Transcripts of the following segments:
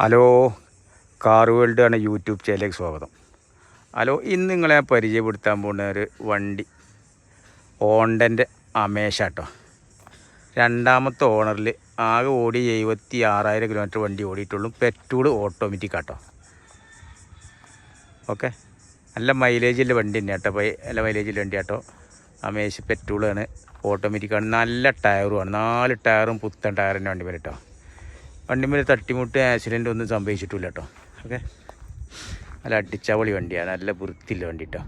Hello car world ആണ് YouTube ചാനലിലേക്ക് സ്വാഗതം. ഹലോ ഇന്ന് നിങ്ങളെ പരിചയപ്പെടുത്താൻ പോകുന്ന ഒരു വണ്ടി ഓണ്ടന്റെ അമേഷ കേട്ടോ രണ്ടാമത്തെ ഓണറിൽ ആകെ ഓടി എഴുപത്തി ആറായിരം കിലോമീറ്റർ വണ്ടി ഓടിയിട്ടുള്ളൂ. Petrol automatic auto. ഓക്കെ നല്ല മൈലേജുള്ള വണ്ടി തന്നെ കേട്ടോ നല്ല മൈലേജുള്ള വണ്ടി കേട്ടോ അമേഷ് പെട്രോളാണ് ഓട്ടോമാറ്റിക്കാണ് നല്ല ടയറുമാണ് നാല് ടയറും പുത്തൻ ടയറിന്റെ വണ്ടി വരും കേട്ടോ വണ്ടിമേൽ തട്ടിമുട്ട് ആക്സിഡന്റ് ഒന്നും സംഭവിച്ചിട്ടില്ല കേട്ടോ ഓക്കെ? നല്ല അടിച്ചവളി വണ്ടിയാണ് നല്ല വൃത്തിയുള്ള വണ്ടി കേട്ടോ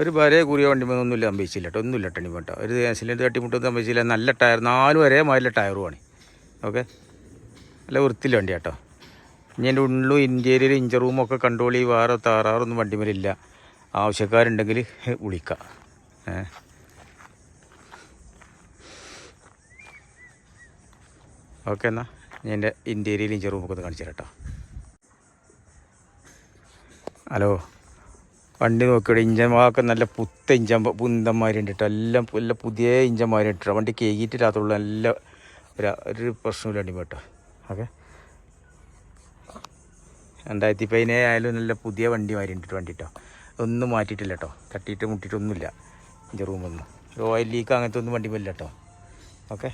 ഒരു വരെ കുറിയ വണ്ടിമേ ഒന്നുമില്ല സംഭവിച്ചില്ല കേട്ടോ. ഒന്നുമില്ല ടണി വേണ്ട ഒരു സിലിണ്ടർ തട്ടിമുട്ടൊന്നും സംഭവിച്ചില്ല നല്ല ടയർ നാല് വരെ മാതിരി ടയറുമാണ് ഓക്കെ നല്ല വൃത്തിയില്ല വണ്ടി കേട്ടോ. ഇനി എന്റെ ഉള്ളിലും ഇന്റീരിയർ ഇഞ്ചർ റൂമൊക്കെ ചെയ്ത് വേറെ താറാറൊന്നും വണ്ടി മേലില്ല. ആവശ്യക്കാരുണ്ടെങ്കിൽ വിളിക്കാം. ഏ? ഓക്കെ എന്നാൽ ഞാൻ എന്റെ ഇന്റീരിയർ ഇഞ്ചർ റൂമൊക്കെ ഒന്ന് കാണിച്ചു തരാം കേട്ടോ. ഹലോ വണ്ടി നോക്കിയിട്ട് ഇഞ്ചന്മാർക്ക് നല്ല പുത്ത ഇഞ്ചൻ പുന്തന്മാരുണ്ട് കേട്ടോ എല്ലാം നല്ല പുതിയ ഇഞ്ചന്മാരുണ്ട് കേട്ടോ വണ്ടി കേട്ടില്ലാത്തുള്ള നല്ല ഒരു പ്രശ്നമില്ല വണ്ടി കേട്ടോ ഓക്കെ. രണ്ടായിരത്തി പതിനേഴ് ആയാലും നല്ല പുതിയ വണ്ടി മാറിയിട്ടുണ്ട് വണ്ടി കേട്ടോ ഒന്നും മാറ്റിയിട്ടില്ല കേട്ടോ തട്ടിയിട്ട് മുട്ടിയിട്ടൊന്നുമില്ല. ഇഞ്ച റൂമൊന്നും. ഓയിൽ ലീക്ക് അങ്ങനത്തെ ഒന്നും വണ്ടി പോയില്ല കേട്ടോ ഓക്കെ.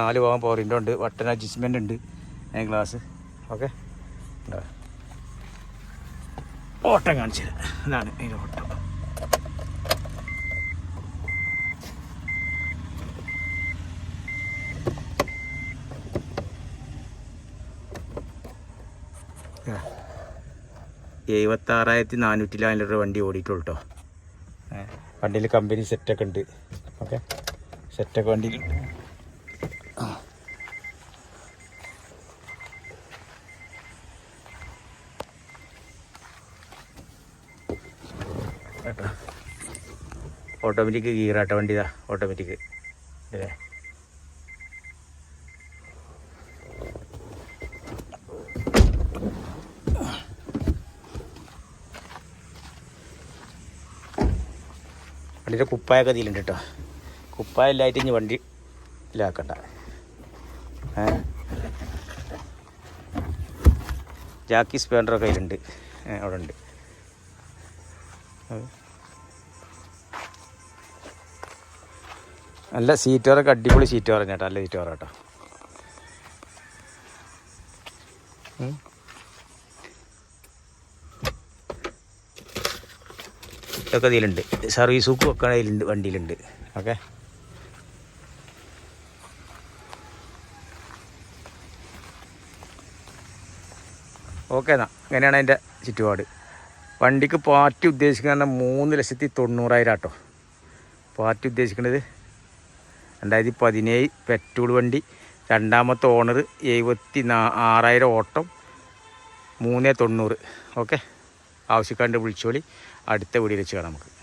നാല് ഭാഗം പവറിന്റെ ഉണ്ട്. വട്ടൻ അഡ്ജസ്റ്റ്മെന്റ് ഉണ്ട്. Glass okay. ഓട്ടം കാണിച്ചു തരാം ഇതാണ് അതിന്റെ ഓട്ടം. എഴുപത്താറായിരത്തി നാനൂറ്റി നാല് വണ്ടി ഓടിയിട്ടുള്ളൂ കേട്ടോ വണ്ടിയിൽ കമ്പനി സെറ്റൊക്കെ ഉണ്ട്. ഓക്കെ. സെറ്റൊക്കെ വണ്ടിയിലുണ്ട് കേട്ടോ ഓട്ടോമാറ്റിക് ഗീറാട്ടോ വണ്ടി ഓട്ടോമാറ്റിക്. അല്ലേ വണ്ടിയുടെ കുപ്പായൊക്കെ ഇതിലുണ്ട് കേട്ടോ കുപ്പായ ഇല്ലായിട്ട് ഇനി വണ്ടി ഇല്ലാക്കണ്ട ജാക്കി സ്പേണ്ടറൊക്കെ അതിലുണ്ട് അവിടെ ഉണ്ട് നല്ല സീറ്റോറൊക്കെ അടിപൊളി സീറ്റ് പറഞ്ഞ ചേട്ടാ നല്ല സീറ്റ് കേട്ടോ. ഇതൊക്കെ ഇതിലുണ്ട്. സർവീസ് ബുക്കും ഒക്കെ അതിലുണ്ട് വണ്ടിയിലുണ്ട്. ഓക്കെ. ഓക്കെ എന്നാ അങ്ങനെയാണ് അതിന്റെ ചുറ്റുപാട്. വണ്ടിക്ക് പാർട്ടി ഉദ്ദേശിക്കുന്ന മൂന്ന് ലക്ഷത്തി തൊണ്ണൂറായിരം കേട്ടോ പാർട്ടി ഉദ്ദേശിക്കുന്നത് രണ്ടായിരത്തി പതിനേഴ് പെട്രോൾ വണ്ടി രണ്ടാമത്തെ ഓണർ എഴുപത്തി നാ ആറായിരം ഓട്ടം മൂന്ന് തൊണ്ണൂറ്. ഓക്കെ? ആവശ്യക്കാരന്റെ വിളിച്ചോളി. അടുത്ത വീഡിയോയിൽ വെച്ച് കാണാം നമുക്ക്.